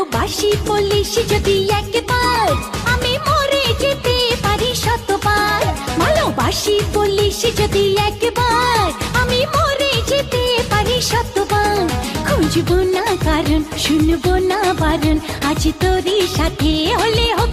ভালোবাসি বলিস যদি একবার, আমি মরে যেতে পারি শতবার। ভালোবাসি বলিস যদি একবার, আমি মরে যেতে পারি শতবার। খুঁজবো না কারণ, শুনব না বারণ, আজ তোরই সাথে হলে হোক